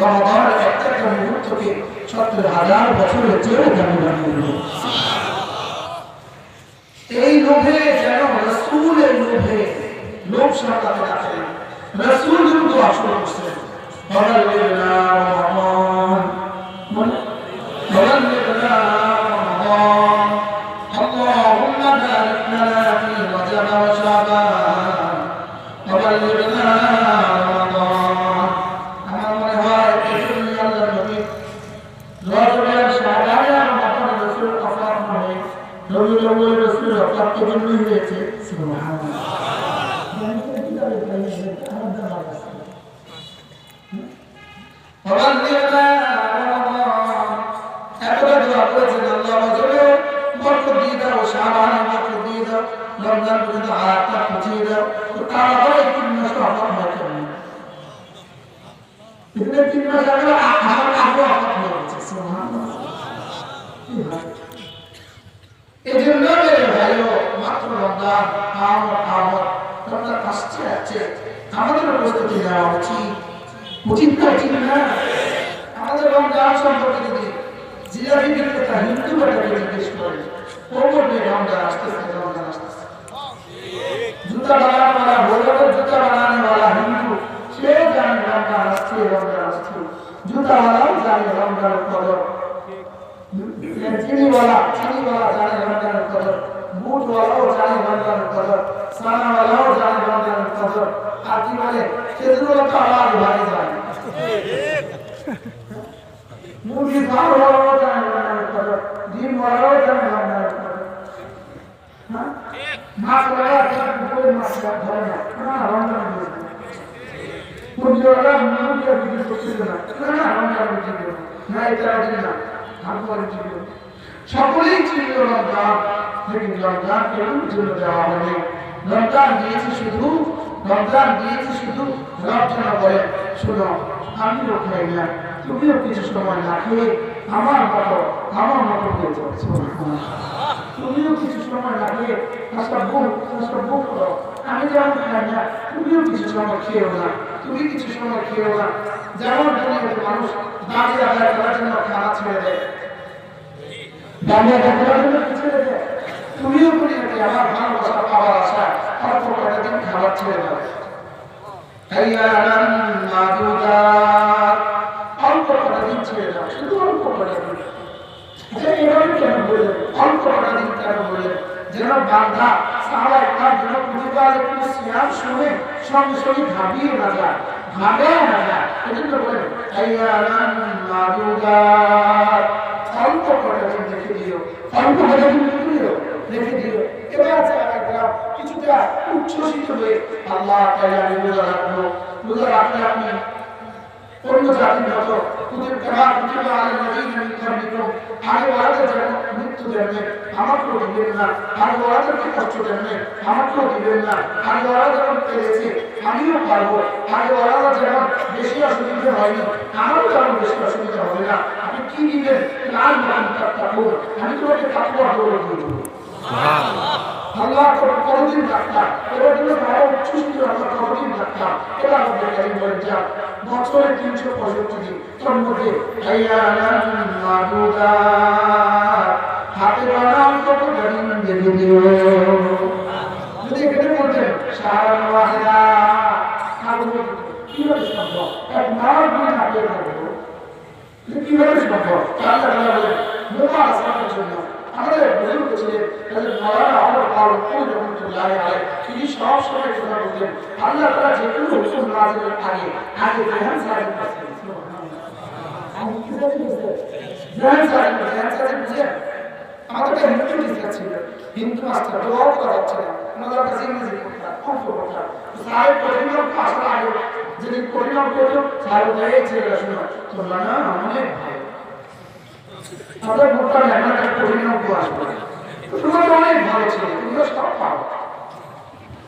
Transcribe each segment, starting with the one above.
রমাদানের একটা একটা মুহূর্তকে সত্তর হাজার বছরের চেয়েও দামি বানিয়ে দিল এই লোভে যেন রসুলের লোভে লোভ সামলাতে রাখেন রসুল কিন্তু আসল করছেন বদলিনা রহমান বদলিনা রহমান اللهم بارك لنا في رجب وشعبان وبلغنا নবীর আউ্বাল রসুল রক্ষার জন্যই হয়েছে আমার দিয়ে এতটা দোয়া করেছেন আল্লাহ বছরে বরকত দিয়ে দাও সাবান বরকত দিয়ে দাও রমজান পর্যন্ত আয়াতটা পৌঁছিয়ে দাও তো তার আবার তিন মাস তো আহত হয় কেন তিন মাস আগে আমার আগে আহত হয়ে গেছে সোহান রমজান আমর আমর রমজান আসছে আছে আমাদের প্রস্তুতি নেওয়া উচিত উচিত না উচিত না। আমাদের রমজান সম্পর্কে যদি জিলাপি বিক্রেতা হিন্দু বেটাকে জিজ্ঞেস করে ও বলবে রমজান আসতেছে রমজান আসতেছে। জুতা বানানোওয়ালা ভোলের জুতা বানানোওয়ালা হিন্দু, সে জানে রমজান আসছে রমজান আসছে। জুতাওয়ালাও জানে রমজানের কদর। চিনিওয়ালা চিনিওয়ালা জানে রমজানের কদর। বুটওয়ালাও জানে রমজানের কদর সানাওয়ালাও জানে রমজানের কদর আর কি বলে খেজুরওয়ালা তো হ্যাঁ সকলেই রমজান রমজান কেউ জন্য দেওয়া হয়নি। রমজান দিয়েছে শুধু রমজান দিয়েছে শুধু রমজান বলে, শোনো আমিও খাই না তুমিও কিছু সময় না খেয়ে আমার মতো আমার মতো হয়ে যাও তুমিও কিছু সময় না খেয়ে আজকে বুক আজকে বুক করো। আমি যেমন খাই না তুমিও কিছু সময় খেয়েও না, তুমি কিছু সময় খেয়েও না। যেমন দুনিয়াতে মানুষ দাঁড়িয়ে আদায় করার জন্য খানা ছেড়ে দেয়। দাঁড়িয়ে আদায় জন্য কি ছেড়ে দেয় তুমিও নাকি আমার ভালোবাসা পাওয়ার আশা অল্প কয়েকটা দিন খাবার ছেড়ে মাদুদাত অল্প কটা দিন ছেড়ে দাও, শুধু কটা কেন বললেন অল্প কটা দিন কেন বললেন যেন একটা যেন প্রতিবার শুনে সঙ্গে সঙ্গে ভাবিয়ে না যায় ভাবে না যায়। এজন্য বলেন অল্প কটা দিন রেখে দিও। অল্প কটা রেখে দিও রেখে দিও এবার আছে একটা কিছুটা উচ্ছ্বসিত হয়ে আল্লাহ তাই আমি রোজা রাখব রোজা রাখলে আপনি অন্য জাতির মতো কুতুব কামা কুতুব আলে নবীন যেন মৃত্যু দেননি আমাকেও না আগে ওরাদেরকে কষ্ট দেননি দিবেন না আগে ওরা যেমন আমিও পারব আগে ওরা যেমন বেশি অসুবিধা হয়নি আমারও বেশি অসুবিধা হবে না আপনি কি দিবেন লাল আমি তোমাকে তাকওয়া করে দিব। আল্লাহ কতদিন ডাক্তার। এবার জন্য তারা উচ্ছ্বসিত আল্লাহ কতদিন ডাক্তার, এবার আমাদের বলেন যা বছরে তিনশো পঁয়ষট্টি দিন। তার মধ্যে হাতে বানাম কত দেখে দিও যদি এখানে বলতেন, সারা এক মার দিন হাতে থাকব কীভাবে সম্ভব? আসমানের জন্য আমাদের বুজুর্গ ছিলেন তাদের মরানা আমার কি জানি রেহান সাহেব রেহান সাহেব বুঝেন হিন্দু মাস্টার করাচ্ছে না ওনাদের কাছে ইংরেজি পড়তাম অঙ্ক পড়তাম সাহেব যেদিন কঠিন করতো সাহেব এই ছেলেরা তোমরা অনেক ভালো ছিল, তোমরা সব পাও।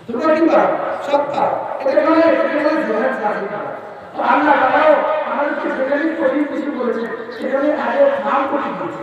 তোমরা কি পারো সব পাও। এটা মানে আল্লাহ আমাদেরকে যেখানে কঠিন কিছু বলেছে সেখানে আগে নাম কঠিন